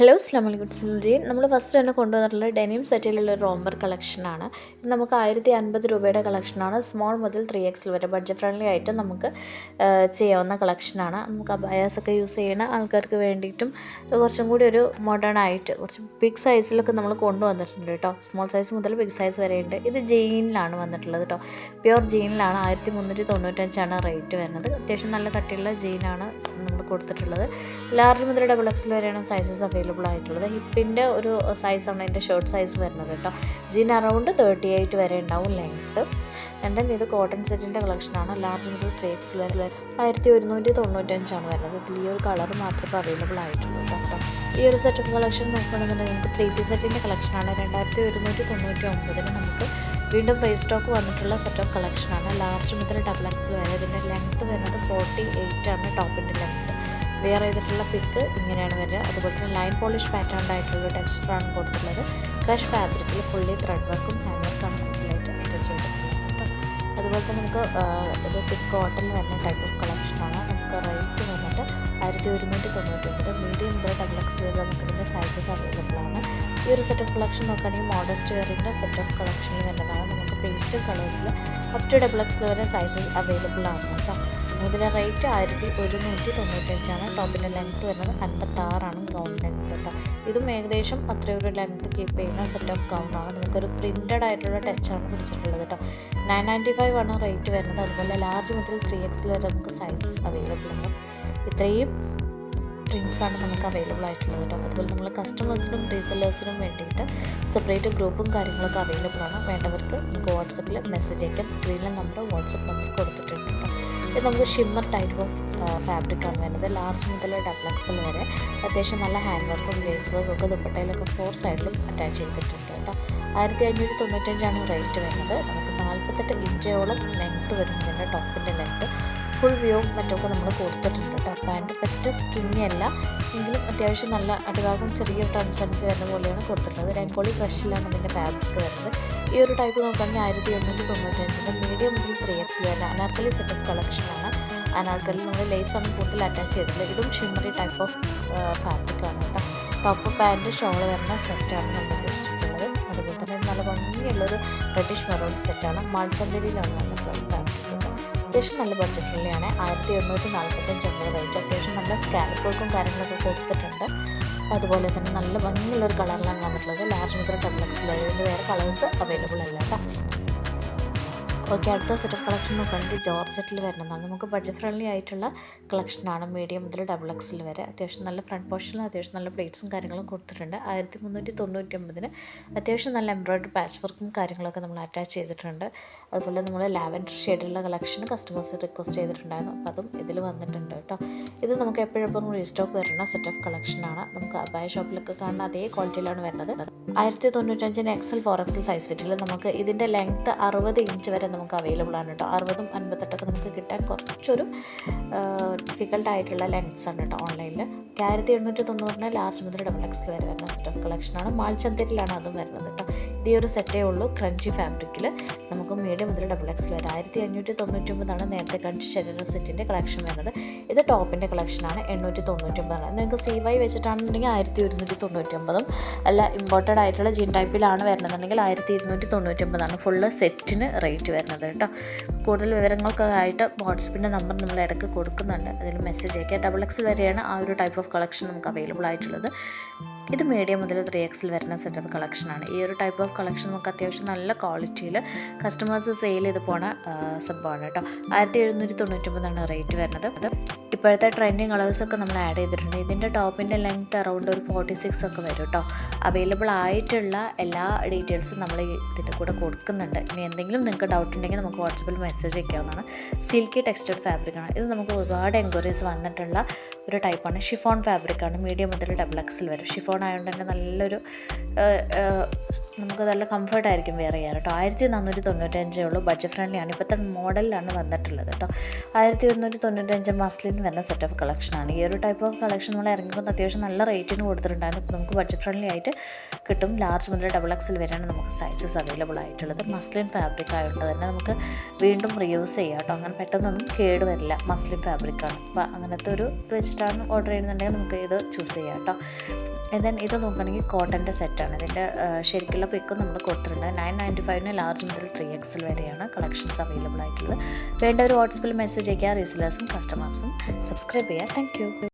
Hello അസ്ലാം വലൈക്കും സ്മിൽജി നമ്മൾ ഫസ്റ്റ് തന്നെ കൊണ്ടുവന്നിട്ടുള്ള ഡെനിം സെറ്റിലുള്ള ഒരു റോംബർ കളക്ഷനാണ് ഇത് നമുക്ക് ആയിരത്തി അൻപത് രൂപയുടെ കളക്ഷനാണ് സ്മോൾ മുതൽ ത്രീ എക്സിൽ വരെ ബഡ്ജറ്റ് ഫ്രണ്ട്ലി ആയിട്ട് നമുക്ക് ചെയ്യാവുന്ന കളക്ഷനാണ് നമുക്ക് അബയാസ് ഒക്കെ യൂസ് ചെയ്യുന്ന ആൾക്കാർക്ക് വേണ്ടിയിട്ടും കുറച്ചും കൂടി ഒരു മോഡേൺ ആയിട്ട് കുറച്ച് ബിഗ് സൈസിലൊക്കെ നമ്മൾ കൊണ്ടുവന്നിട്ടുണ്ട് കേട്ടോ. സ്മോൾ സൈസ് മുതൽ ബിഗ് സൈസ് വരെയുണ്ട്. ഇത് ജെയിനിലാണ് വന്നിട്ടുള്ളത് കേട്ടോ. പ്യുവർ ജെയിനിലാണ് ആയിരത്തി മുന്നൂറ്റി തൊണ്ണൂറ്റഞ്ചാണ് റേറ്റ് വരുന്നത്. അത്യാവശ്യം നല്ല കട്ടിയുള്ള ജെയിനാണ് നമ്മൾ കൊടുത്തിട്ടുള്ളത്. ലാർജ് മുതൽ ഡബിൾ എക്സിൽ വരെയാണ് സൈസസ് അവൈലബിൾ ആയിട്ടുള്ളത്. ഹിപ്പിന്റെ ഒരു സൈസാണ് എന്റെ ഷർട്ട് സൈസ് വരുന്നത് കേട്ടോ. ജീൻ അറൗണ്ട് തേർട്ടി എയ്റ്റ് വരെ ഉണ്ടാവും ലെങ്ത്ത് ദെൻ ഇത് കോട്ടൺ സെറ്റിന്റെ കളക്ഷനാണ് ലാർജ് മുതൽ ത്രീ എക്സിൽ വരെ ആയിരത്തി ഒരുന്നൂറ്റി തൊണ്ണൂറ്റഞ്ചാണ് വരുന്നത്. ഇതിൽ ഈ ഒരു കളർ മാത്രമേ അവൈലബിൾ ആയിട്ടുള്ളൂ കേട്ടോ. ഈ ഒരു സെറ്റ് ഓഫ് കളക്ഷൻ നോക്കുകയാണെന്നുണ്ടെങ്കിൽ നമുക്ക് ത്രീ പീസ് സെറ്റിന്റെ കളക്ഷനാണ് രണ്ടായിരത്തി ഒരുന്നൂറ്റി തൊണ്ണൂറ്റി ഒമ്പതിന് നമുക്ക് വീണ്ടും പ്രൈസ് സ്റ്റോക്ക് വന്നിട്ടുള്ള സെറ്റ് ഓഫ് കളക്ഷനാണ് ലാർജ് മുതൽ ഡബിൾ എക്സിൽ വരെ ഇതിന്റെ ലെങ്ത്ത് വരുന്നത് ഫോർട്ടി എയ്റ്റ് ആണ് ടോപ്പിന്റെ ലെങ്ത്ത് വെയർ ചെയ്തിട്ടുള്ള പിക്ക് ഇങ്ങനെയാണ് വരിക. അതുപോലെ തന്നെ ലൈൻ പോളിഷ് പാറ്റേൺ ആയിട്ടുള്ള ടെക്സ്റ്ററാണ് കൊടുത്തിട്ടുള്ളത്. ക്രഷ് ഫാബ്രിക്കിൽ ഫുള്ളി ത്രെഡ് വർക്കും ഹാൻഡ് വർക്കാണ് കൂടുതലായിട്ട് അറ്റാച്ച് ചെയ്തിട്ടുള്ളത് കേട്ടോ. അതുപോലെ തന്നെ നമുക്ക് ഒരു ഇത് പിക്ക് കോട്ടണിൽ വരുന്ന ടൈപ്പ് ഓഫ് കളക്ഷനാണ് നമുക്ക് റേറ്റ് വന്നിട്ട് ആയിരത്തി ഒരുന്നൂറ്റി തൊണ്ണൂറ്റി ഒൻപത് മീഡിയം മുതൽ ഡബിൾ എക്സ് വരെ നമുക്ക് ഇതിന്റെ സൈസസ് അവൈലബിൾ ആണ്. ഈ ഒരു സെറ്റ് ഓഫ് കളക്ഷൻ നോക്കുകയാണെങ്കിൽ മോഡസ്റ്റ് വെയറിന്റെ സെറ്റ് ഓഫ് കളക്ഷനിൽ വരുന്നതാണ്. നമുക്ക് പേസ്റ്റൽ കളേഴ്സിൽ അപ് ടു ഡബിൾ എക്സ് വരെ സൈസസ് അവൈലബിൾ ആണ് കേട്ടോ. ഇതിന്റെ റേറ്റ് ആയിരത്തി ഒരുന്നൂറ്റി തൊണ്ണൂറ്റഞ്ചാണ്. ടോപ്പിന്റെ ലെങ്ത്ത് വരുന്നത് അൻപത്താറാണ് ഗൗൺ ലെങ്ത്ത് കേട്ടോ. ഇതും ഏകദേശം അത്രയും ഒരു ലെങ്ത്ത് കീപ്പ് ചെയ്യുന്ന സെറ്റ് ഓഫ് ഗൗണാണ് നമുക്കൊരു പ്രിന്റഡ് ആയിട്ടുള്ള ടച്ചാണ് പിടിച്ചിട്ടുള്ളത് കേട്ടോ. നയൻ നയന്റി ഫൈവ് ആണ് റേറ്റ് വരുന്നത്. അതുപോലെ ലാർജ് മുതൽ ത്രീ എക്സിൽ വരെ നമുക്ക് സൈസസ് അവൈലബിൾ ആണ്. ഇത്രയും പ്രിൻസ് ആണ് നമുക്ക് അവൈലബിൾ ആയിട്ടുള്ളത് കേട്ടോ. അതുപോലെ നമ്മൾ കസ്റ്റമേഴ്സിനും റീസെല്ലേഴ്സിനും വേണ്ടിയിട്ട് സെപ്പറേറ്റ് ഗ്രൂപ്പും കാര്യങ്ങളൊക്കെ അവൈലബിൾ ആണ്. വേണ്ടവർക്ക് നമുക്ക് വാട്സപ്പിൽ മെസ്സേജ് അയക്കാം. സ്ക്രീനിൽ നമ്മുടെ വാട്സപ്പ് നമ്പർ കൊടുത്തിട്ടുണ്ട് കേട്ടോ. ഇത് നമുക്ക് ഷിമ്മർ ടൈപ്പ് ഓഫ് ഫാബ്രിക് ആണ് വരുന്നത്. ലാർജ് മുതൽ ഡബിൾ വരെ. അത്യാവശ്യം നല്ല ഹാൻഡ് വർക്കും ലേസ് വർക്കും ഒക്കെ ദുപ്പട്ടയിലൊക്കെ ഫോർ സൈഡിലും അറ്റാച്ച് ചെയ്തിട്ടുണ്ട് കേട്ടോ. ആയിരത്തി അഞ്ഞൂറ്റി തൊണ്ണൂറ്റഞ്ചാണ് റേറ്റ് വരുന്നത്. നമുക്ക് നാൽപ്പത്തെട്ട് ഇഞ്ചോളം ലെങ്ത്ത് വരുന്നതിന്റെ ടോപ്പിന്റെ ലെങ്ത്ത് ഫുൾ വ്യൂവും മറ്റൊക്കെ നമ്മൾ കൊടുത്തിട്ടുണ്ട് കേട്ടോ. പാന്റ് പറ്റ സ്കിന്നി അല്ല. എങ്കിലും അത്യാവശ്യം നല്ല അടിഭാഗം ചെറിയ ട്രാൻസ്പെറൻസി വരുന്ന പോലെയാണ് കൊടുത്തിട്ടുള്ളത്. രംഗോളി ഫ്രഷിലാണ് ഇതിന്റെ ഫാബ്രിക് വരുന്നത്. ഈ ഒരു ടൈപ്പ് നോക്കുകയാണെങ്കിൽ ആയിരത്തി എണ്ണൂറ്റി തൊണ്ണൂറ്റഞ്ചിന്റെ മീഡിയം മുതൽ ത്രീ എക്സ് വരുന്ന അനാർക്കലി സെറ്റപ്പ് കളക്ഷനാണ് അനാർക്കലി നമ്മൾ ലേസാണ് കൂടുതൽ അറ്റാച്ച് ചെയ്തിട്ടുള്ളത്. ഇതും ഷിമ്മറി ടൈപ്പ് ഓഫ് ഫാബ്രിക് ആണ് കേട്ടോ. ടോപ്പ് പാന്റ് ഷോൾ വരുന്ന സെറ്റാണ് നമ്മൾ ഉദ്ദേശിച്ചിട്ടുള്ളത്. അതുപോലെ തന്നെ നല്ല ഭംഗിയുള്ളൊരു റെഡിഷ് മെറൂൺ സെറ്റാണ് മാൾച്ചന്തരിയിലാണ് വന്നിട്ടുള്ളത്. അത്യാവശ്യം നല്ല ബഡ്ജറ്റ് ഫ്രണ്ട്ലിയാണ് ആയിരത്തി എണ്ണൂറ്റി നാൽപ്പത്തഞ്ച് നാൽപ്പത്തഞ്ചാണ് റേറ്റ് അത്യാവശ്യം നല്ല സ്കാൽപ്പ് വർക്കും കാര്യങ്ങളൊക്കെ കൊടുത്തിട്ടുണ്ട്. അതുപോലെ തന്നെ നല്ല ഭംഗിയുള്ളൊരു കളറിലാണ് വന്നിട്ടുള്ളത്. ലാർജ് മുതൽ ഡബിൾ എക്സ് വേറെ കളേഴ്സ് അവൈലബിൾ അല്ല കേട്ടോ. ഓക്കെ അടുത്ത സെറ്റ് ഓഫ് കളക്ഷൻ നോക്കുകയാണെങ്കിൽ ജോർജറ്റിൽ വരുന്നതാണ്. നമുക്ക് ബഡ്ജറ്റ് ഫ്രണ്ട്ലി ആയിട്ടുള്ള കളക്ഷനാണ് മീഡിയം മുതൽ ഡബിൾ എക്സിൽ വരെ. അത്യാവശ്യം നല്ല ഫ്രണ്ട് പോർഷനിൽ അത്യാവശ്യം നല്ല പ്ലേറ്റ്സും കാര്യങ്ങളും കൊടുത്തിട്ടുണ്ട്. ആയിരത്തി മുന്നൂറ്റി തൊണ്ണൂറ്റി ഒമ്പതിന് അത്യാവശ്യം നല്ല എംബ്രോയിഡറി പാച്ച് വർക്കും കാര്യങ്ങളൊക്കെ നമ്മൾ അറ്റാച്ച് ചെയ്തിട്ടുണ്ട്. അതുപോലെ നമ്മൾ ലാവൻഡർ ഷെയ്ഡിലുള്ള കളക്ഷൻ കസ്റ്റമേഴ്സ് റിക്വസ്റ്റ് ചെയ്തിട്ടുണ്ടായിരുന്നു. അപ്പോൾ അതും ഇതിൽ വന്നിട്ടുണ്ട് കേട്ടോ. ഇത് നമുക്ക് എപ്പോഴെപ്പോഴും റീസ്റ്റോക്ക് വരുന്ന സെറ്റ് ഓഫ് കളക്ഷനാണ് നമുക്ക് അബായ ഷോപ്പിലൊക്കെ കാണുന്ന അതേ ക്വാളിറ്റിയിലാണ് വരുന്നത്. ആയിരത്തി തൊണ്ണൂറ്റഞ്ചിന് എക്സൽ ഫോർ എക്സൽ സൈസ് ഫിറ്റിൽ നമുക്ക് ഇതിന്റെ ലെങ്ത്ത് അറുപത് ഇഞ്ച് വരെ നമുക്ക് അവൈലബിൾ ആണ് കേട്ടോ അറുപതും അൻപത്തെട്ടൊക്കെ നമുക്ക് കിട്ടാൻ കുറച്ചൊരു ഡിഫിക്കൽട്ടായിട്ടുള്ള ലെങ്ത്സ് ആണ് കേട്ടോ ഓൺലൈനിൽ ആയിരത്തി എണ്ണൂറ്റി തൊണ്ണൂറിന് ലാർജ് മുതൽ ഡബിൾ എക്സ് വരെ വരുന്ന സെറ്റ് ഓഫ് കളക്ഷനാണ് മാൾച്ചന്തരിലാണ് അതും വരുന്നത് ഈ ഒരു സെറ്റേ ഉള്ളൂ. ക്രഞ്ചി ഫാബ്രിക്കിൽ നമുക്ക് മീഡിയം മുതൽ ഡബിൾ എക്സ് വരെ. ആയിരത്തി അഞ്ഞൂറ്റി തൊണ്ണൂറ്റി ഒമ്പതാണ് നേരത്തെ കാണിച്ച ഷെഡർ സെറ്റിന്റെ കളക്ഷൻ വരുന്നത്. ഇത് ടോപ്പിന്റെ കളക്ഷനാണ് എണ്ണൂറ്റി തൊണ്ണൂറ്റി ഒമ്പതാണ് നിങ്ങൾക്ക് സി വൈ വെച്ചിട്ടാണെന്നുണ്ടെങ്കിൽ ആയിരത്തി ഒരുന്നൂറ്റി തൊണ്ണൂറ്റി ഒമ്പതും അല്ല ഇമ്പോർട്ടഡ് ആയിട്ടുള്ള ജീൻ ടൈപ്പിലാണ് വരുന്നതെന്നുണ്ടെങ്കിൽ ആയിരത്തി ഇരുന്നൂറ്റി തൊണ്ണൂറ്റി ഒമ്പതാണ് ഫുള്ള് സെറ്റിന് റേറ്റ് വരുന്നത് കേട്ടോ. കൂടുതൽ വിവരങ്ങൾക്ക് ആയിട്ട് വാട്സപ്പിന്റെ നമ്പർ നമ്മൾ ഇടയ്ക്ക് കൊടുക്കുന്നുണ്ട്. അതിൽ മെസ്സേജ് അയക്കുക. ഡബിൾ എക്സിൽ വരെയാണ് ആ ഒരു ടൈപ്പ് ഓഫ് കളക്ഷൻ നമുക്ക് അവൈലബിൾ ആയിട്ടുള്ളത്. ഇത് മീഡിയം മുതൽ ത്രീ എക്സിൽ വരുന്ന സെറ്റ് ഓഫ് കളക്ഷനാണ് ഈ ഒരു ടൈപ്പ് ഓഫ് കളക്ഷൻ നമുക്ക് അത്യാവശ്യം നല്ല ക്വാളിറ്റിയിൽ കസ്റ്റമേഴ്സ് സെയിൽ ചെയ്ത് പോണ സംഭവമാണ് കേട്ടോ. ആയിരത്തി എഴുന്നൂറ്റി തൊണ്ണൂറ്റൊമ്പതാണ് റേറ്റ് വരുന്നത്. അത് ഇപ്പോഴത്തെ ട്രെൻഡിങ് കളേഴ്സൊക്കെ നമ്മൾ ആഡ് ചെയ്തിട്ടുണ്ട്. ഇതിന്റെ ടോപ്പിന്റെ ലെങ്ത് അറൗണ്ട് ഒരു ഫോർട്ടി സിക്സ് ഒക്കെ വരും കേട്ടോ അവൈലബിൾ ആയിട്ടുള്ള എല്ലാ ഡീറ്റെയിൽസും നമ്മൾ ഇതിന്റെ കൂടെ കൊടുക്കുന്നുണ്ട്. ഇനി എന്തെങ്കിലും നിങ്ങൾക്ക് ഡൗട്ട് ഉണ്ടെങ്കിൽ നമുക്ക് വാട്സപ്പിൽ മെസ്സേജ് അയക്കാവുന്നതാണ്. സിൽക്കി ടെക്സ്റ്റഡ് ഫാബ്രിക്കാണ് ഇത് നമുക്ക് ഒരുപാട് എൻക്വയറീസ് വന്നിട്ടുള്ള ഒരു ടൈപ്പാണ് ഷിഫോൺ ഫാബ്രിക്കാണ് മീഡിയം മുതൽ ഡബിൾ എക്സിൽ വരും. ഷിഫോൺ ആയതുകൊണ്ട് തന്നെ നല്ലൊരു നമുക്ക് നല്ല കംഫർട്ടായിരിക്കും വെയർ ചെയ്യാൻ കേട്ടോ ആയിരത്തി നാനൂറ്റി തൊണ്ണൂറ്റഞ്ചേ ഉള്ളൂ ബഡ്ജറ്റ് ഫ്രണ്ട്ലിയാണ് ഇപ്പോഴത്തെ മോഡലിലാണ് വന്നിട്ടുള്ളത് കേട്ടോ ആയിരത്തി ഒരുന്നൂറ്റി തൊണ്ണൂറ്റഞ്ച് മസ്ലിൻ വരുന്ന സെറ്റ് ഓഫ് കളക്ഷനാണ് ഈ ഒരു ടൈപ്പ് ഓഫ് കളക്ഷൻ നമ്മൾ ഇറങ്ങിക്കൊണ്ട് അത്യാവശ്യം നല്ല റേറ്റിന് കൊടുത്തിട്ടുണ്ടായിരുന്നു ഇപ്പോൾ നമുക്ക് ബഡ്ജറ്റ് ഫ്രണ്ട്ലി ആയിട്ട് കിട്ടും. ലാർജ് മുതൽ ഡബിൾ എക്സിൽ വരെയാണ് നമുക്ക് സൈസസ് അവൈലബിൾ ആയിട്ടുള്ളത്. മസ്ലിൻ ഫാബ്രിക് ആയതുകൊണ്ട് തന്നെ നമുക്ക് വീണ്ടും റിയൂസ് ചെയ്യാം കേട്ടോ. അങ്ങനെ പെട്ടെന്നൊന്നും കേട് വരില്ല. മസ്ലിൻ ഫാബ്രിക്കാണ് അപ്പോൾ അങ്ങനത്തെ ഒരു വെച്ചിട്ടാണ് ഓർഡർ ചെയ്യുന്നുണ്ടെങ്കിൽ നമുക്ക് ഇത് ചൂസ് ചെയ്യാം കേട്ടോ. ദെൻ ഇത് നോക്കുകയാണെങ്കിൽ കോട്ടന്റെ സെറ്റാണ് ഇതിന്റെ ശരിക്കുള്ള പിക്കും നമ്മൾ കൊടുത്തിട്ടുണ്ട്. നയൻ നയന്റി ഫൈവിന് ലാർജ് മുതൽ ത്രീ എക്സിൽ വരെയാണ് കളക്ഷൻസ് അവൈലബിൾ ആയിട്ടുള്ളത്. വേണ്ട ഒരു വാട്സപ്പിൽ മെസ്സേജ് അയക്കുക റീസെലേഴ്സും കസ്റ്റമേഴ്സും സബ്സ്ക്രൈബ് ചെയ്യുക താങ്ക്